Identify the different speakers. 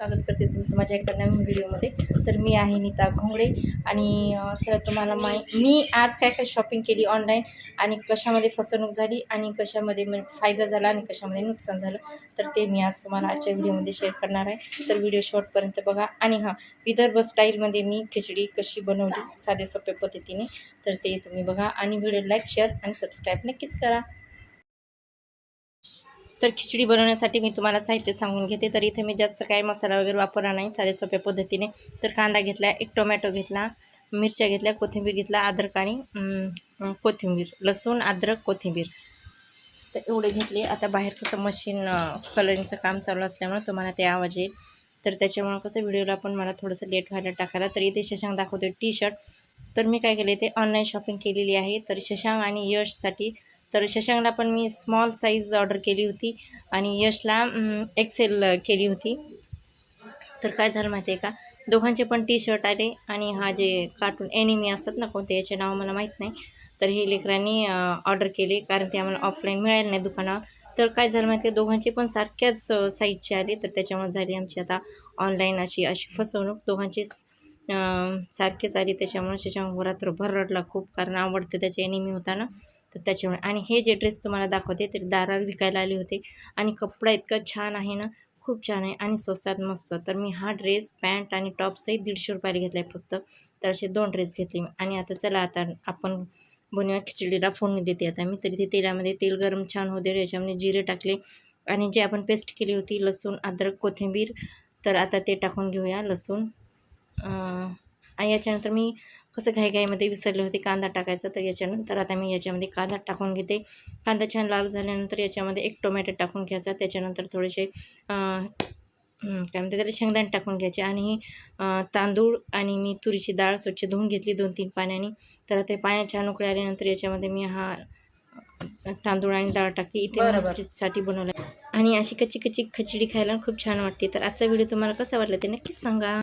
Speaker 1: स्वागत करते तुमचं माझ्या एका नवीन व्हिडिओमध्ये. तर मी आहे नीता घोंगडे आणि चला तुम्हाला माय मी आज काय काय शॉपिंग केली ऑनलाईन आणि कशामध्ये फसवणूक झाली आणि कशामध्ये फायदा झाला आणि कशामध्ये नुकसान झालं तर ते मी आज तुम्हाला आजच्या व्हिडिओमध्ये शेअर करणार आहे. तर व्हिडिओ शॉर्टपर्यंत बघा. आणि हां विदर्भ स्टाईलमध्ये मी खिचडी कशी बनवली साध्या सोप्या पद्धतीने तर ते तुम्ही बघा. आणि व्हिडिओ लाईक शेअर आणि सबस्क्राईब नक्कीच करा. तर खिचडी बनवण्यासाठी मी तुम्हाला साहित्य सांगून घेते. तर इथे मी जास्त काही मसाला वगैरे वापरला नाही. साध्या सोप्या पद्धतीने. तर कांदा घेतला एक टोमॅटो घेतला मिरच्या घेतल्या कोथिंबीर घेतला अद्रक आणि कोथिंबीर लसूण अद्रक कोथिंबीर. तर एवढे घेतले. आता बाहेर कसं मशीन कलरिंगचं काम चालू असल्यामुळे तुम्हाला ते आवाज येईल. तर त्याच्यामुळं कसं व्हिडिओला पण मला थोडंसं लेट व्हायला टाकायला. तर इथे शशांक दाखवते टी शर्ट तर मी काय केले ते ऑनलाईन शॉपिंग केलेली आहे. तर शशांक आणि यशसाठी तर शशांकला पण मी स्मॉल साईज ऑर्डर केली होती आणि यशला एक्सेल केली होती. तर काय झालं माहिती आहे का? दोघांचे पण टी शर्ट आले आणि हा जे कार्टून एनिमी असतात ना कोणते याचे नाव मला माहीत नाही. तर हे लेकरांनी ऑर्डर केले कारण ते आम्हाला ऑफलाईन मिळाले नाही दुकानावर. तर काय झालं माहिती आहे दोघांचे पण सारख्याच साईजचे आले. तर त्याच्यामुळे झाली आमची आता ऑनलाईन अशी अशी फसवणूक. दोघांचीच सारखेच आली त्याच्यामुळे त्याच्यामुळे रात्रभर रडला खूप. कारण आवडते त्याच्या एनिमी होता ना तर त्याच्यामुळे. आणि हे जे ड्रेस तुम्हाला दाखवते ते दारात विकायला आले होते. आणि कपडा इतका छान आहे ना खूप छान आहे. आणि स्वस्तात मस्त. तर मी हा ड्रेस पॅन्ट आणि टॉपसहित दीडशे रुपयाला घेतला आहे फक्त. तर असे दोन ड्रेस घेतले मी. आणि आता चला आता आपण बनवूया खिचडीला फोडणी देते आता मी. तरी ते तेलामध्ये तेल गरम छान होते. याच्यामध्ये जिरे टाकले. आणि जे आपण पेस्ट केली होती लसूण अद्रक कोथिंबीर तर आता ते टाकून घेऊया लसूण. आणि याच्यानंतर मी कसं घाईघाईमध्ये विसरले होते कांदा टाकायचा तर याच्यानंतर आता मी याच्यामध्ये कांदा टाकून घेते. कांदा छान लाल झाल्यानंतर याच्यामध्ये एक टोमॅटो टाकून घ्यायचा त्याच्यानंतर थोडेसे काय म्हणते त्याला शेंगदाणे टाकून घ्यायचे आणि तांदूळ आणि मी तुरीची डाळ स्वच्छ धुवून घेतली दोन तीन पाण्याने. तर ते पाण्यात छान उकळे आल्यानंतर याच्यामध्ये मी हा तांदूळ आणि डाळ टाकली. इथे. साठी बनवलं. आणि अशी कच्ची कच्ची खिचडी खायला खूप छान वाटते. तर आजचा व्हिडिओ तुम्हाला कसा वाटला ते नक्कीच सांगा.